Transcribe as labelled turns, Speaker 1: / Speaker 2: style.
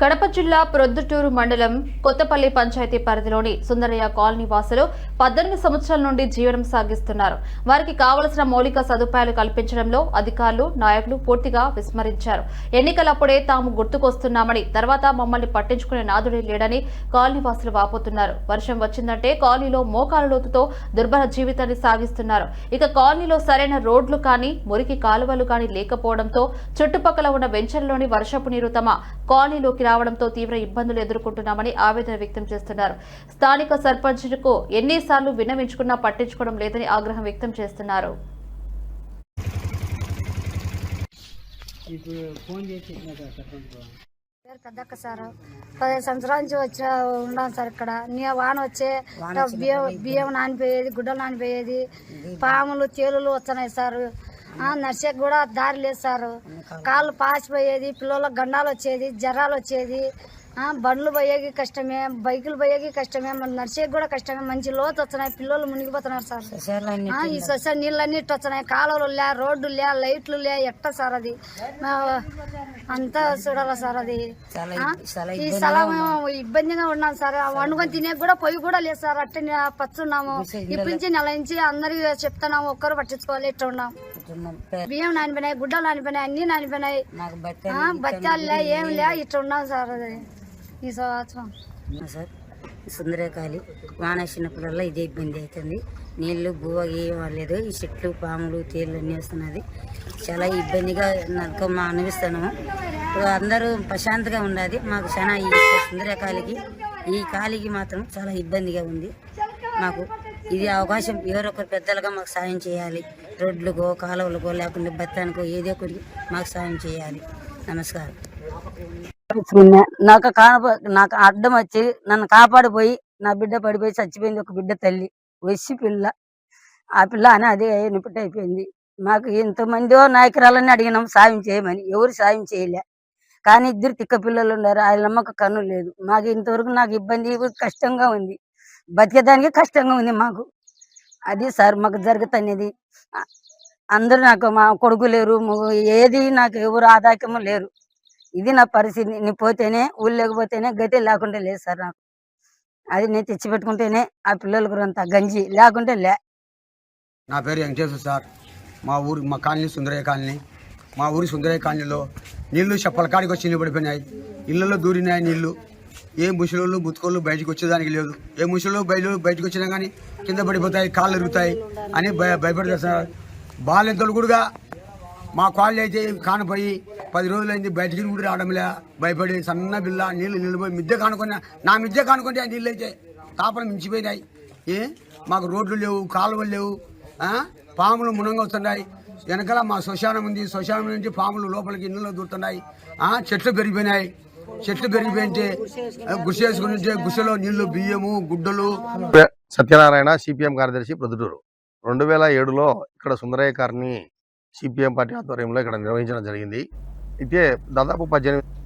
Speaker 1: కడప జిల్లా ప్రొద్దుటూరు మండలం కొత్తపల్లి పంచాయతీ పరిధిలోని సుందరయ్య కాలనీ వాసులు పద్దెనిమిది సంవత్సరాల నుండి జీవనం సాగిస్తున్నారు. వారికి కావలసిన మౌలిక సదుపాయాలు కల్పించడంలో అధికారులు నాయకులు పూర్తిగా విస్మరించారు. ఎన్నికలప్పుడే తాము గుర్తుకొస్తున్నామని తర్వాత మమ్మల్ని పట్టించుకునే నాదుడే లేడని కాలనీ వాసులు వాపోతున్నారు. వర్షం వచ్చిందంటే కాలనీలో మోకాలు లోతుతో దుర్భర జీవితాన్ని సాగిస్తున్నారు. ఇక కాలనీలో సరైన రోడ్లు కానీ మురికి కాలువలు కానీ లేకపోవడంతో చుట్టుపక్కల ఉన్న వెంచర్లోని వర్షపు నీరు తమ కాలనీలోకి రావడంతో తీవ్ర ఇబ్బందులు ఎదుర్కొంటున్నామని ఆవేదన వ్యక్తం చేస్తున్నారు. స్థానిక సర్పంచ్కు ఎన్నిసార్లు విన్నవించుకున్నా పట్టించుకోవడం లేదని ఆగ్రహం వ్యక్తం చేస్తున్నారు.
Speaker 2: పేరు పెద్దక్క సార్. పదిహేను సంవత్సరాల నుంచి వచ్చి ఉన్నాం సార్ ఇక్కడ. నీ వాన వచ్చే బియ్యం బియ్యం నానిపోయేది గుడ్డలు నానిపోయేది పాములు తేలులు వస్తున్నాయి సార్. ఆ, నర్సేకి కూడా దారి లేదు సార్. కాళ్ళు పాసిపోయేది పిల్లలకు గండాలు వచ్చేది జ్వరాలు వచ్చేది ఆ, బండ్లు పోయేకి కష్టమే బైకులు పోయేకి కష్టమే మన నర్సేకి కూడా కష్టమే మంచి లోతు వస్తున్నాయి పిల్లలు మునిగిపోతున్నారు సార్. ఈ సొసైటీ నీళ్ళన్నీ ఇట్టు వస్తున్నాయి కాలువలు లే రోడ్డు లే లైట్లు లే ఎట్ట సార్ అది? అంతా చూడాలా సార్ అది? ఈ స్థలం ఇబ్బందిగా ఉన్నాం సార్. వండుకొని తినే కూడా పొయ్యి కూడా లేదు సార్. అట్టే పచ్చున్నాము. ఇప్పటి నుంచి నెల నుంచి అందరికి చెప్తున్నాము ఒక్కరు పట్టించుకోవాలి ఇట్లా ఉన్నాం. బియ్యం నానిపోయినాయి గుడ్డలు నానిపోయినాయి అన్ని నానిపోయినాయి. ఆ, బత్తాలు లే ఏం లే ఇట్లా ఉన్నాం సార్ అది ఈ సంవత్సరం.
Speaker 3: సార్? సుందరకాలి వాన వచ్చినప్పుడల్లా ఇదే ఇబ్బంది అవుతుంది. నీళ్ళు బువ్వ లేదు ఈ చెట్లు పాములు తేళ్ళు అన్నీ వస్తున్నది. చాలా ఇబ్బందిగా నాకు మా అనిపిస్తున్నాము అందరూ ప్రశాంతంగా ఉన్నది మాకు చాలా ఈ సుందరకాలికి ఈ కాలికి మాత్రం చాలా ఇబ్బందిగా ఉంది. మాకు ఇది అవకాశం ఎవరొకరు పెద్దలుగా మాకు సాయం చేయాలి. రోడ్లకో కాలువలకో లేకుంటే బత్తానికో ఏదో ఒకటి మాకు సాయం చేయాలి. నమస్కారం. నాకు కానప నాకు అడ్డం వచ్చి నన్ను కాపాడిపోయి నా బిడ్డ పడిపోయి చచ్చిపోయింది ఒక బిడ్డ తల్లి. వసి పిల్ల. ఆ పిల్ల అని అదే నిపుట్ అయిపోయింది. మాకు ఎంతమందో నాయకురాలని అడిగినాం సాయం చేయమని. ఎవరు సాయం చేయలే. కానీ ఇద్దరు తిక్క పిల్లలు ఉన్నారు. ఆయన నమ్మక కన్ను లేదు. మాకు ఇంతవరకు నాకు ఇబ్బంది కష్టంగా ఉంది. బతికేదానికి కష్టంగా ఉంది మాకు. అది సార్ మాకు జరుగుతున్నది. అ- అందరూ నాకు మా కొడుకు లేరు ఏది నాకు ఎవరు ఆదాయకము లేరు. ఇది నా పరిస్థితి. నేను పోతేనే ఊళ్ళు గతి లేకుండా లేదు సార్ నాకు. అది నేను తెచ్చి పెట్టుకుంటేనే ఆ పిల్లలకు అంత గంజి లేకుంటే లే.
Speaker 4: నా పేరు వెంకటేశ్వర సార్. మా ఊరు మా కాలనీ సుందరయ్య కాలనీ. మా ఊరి సుందరయ్య కాలనీలో నీళ్ళు చెప్పల కాడికి వచ్చి నిలబడిపోయినాయి. ఇళ్ళలో దూరినాయి నీళ్ళు. ఏ ముసలోళ్ళు బుతుకోళ్ళు బయటకు వచ్చేదానికి లేదు. ఏ ముసలు బయలు బయటకు వచ్చినా కానీ కింద పడిపోతాయి కాళ్ళు ఎరుగుతాయి అని భయ భయపడతారు సార్ బాలెంతలు కూడా మా కాళ్ళు అయితే కానపోయి పది రోజులైంది బయటికి కూడా రావడంలే. భయపడి సన్న బిల్ల నీళ్ళు నీళ్ళు మిద్దె కానుకున్నా నా మిద్దె కానుకుంటే ఆ నీళ్ళు అయితే తాపన మించిపోయినాయి. ఏ? మాకు రోడ్లు లేవు కాలువలు లేవు. పాములు మునంగా వస్తున్నాయి. వెనకాల మా శ్మశానం ఉంది. శ్మశానం నుంచి పాములు లోపలికి ఇళ్ళలో దూరుతున్నాయి. చెట్లు పెరిగిపోయినాయి. చెట్లు పెరిగిపోయింటే గుసేసుకుని ఉంటే గుసలో నీళ్ళు బియ్యము గుడ్డలు.
Speaker 5: సత్యనారాయణ సిపిఎం కార్యదర్శి ప్రొద్దుటూరు. రెండు వేల ఏడులో ఇక్కడ సుందరయ్య గారిని సిపిఎం పార్టీ ఆధ్వర్యంలో ఇక్కడ నిర్వహించడం జరిగింది. అయితే దాదాపు పద్దెనిమిది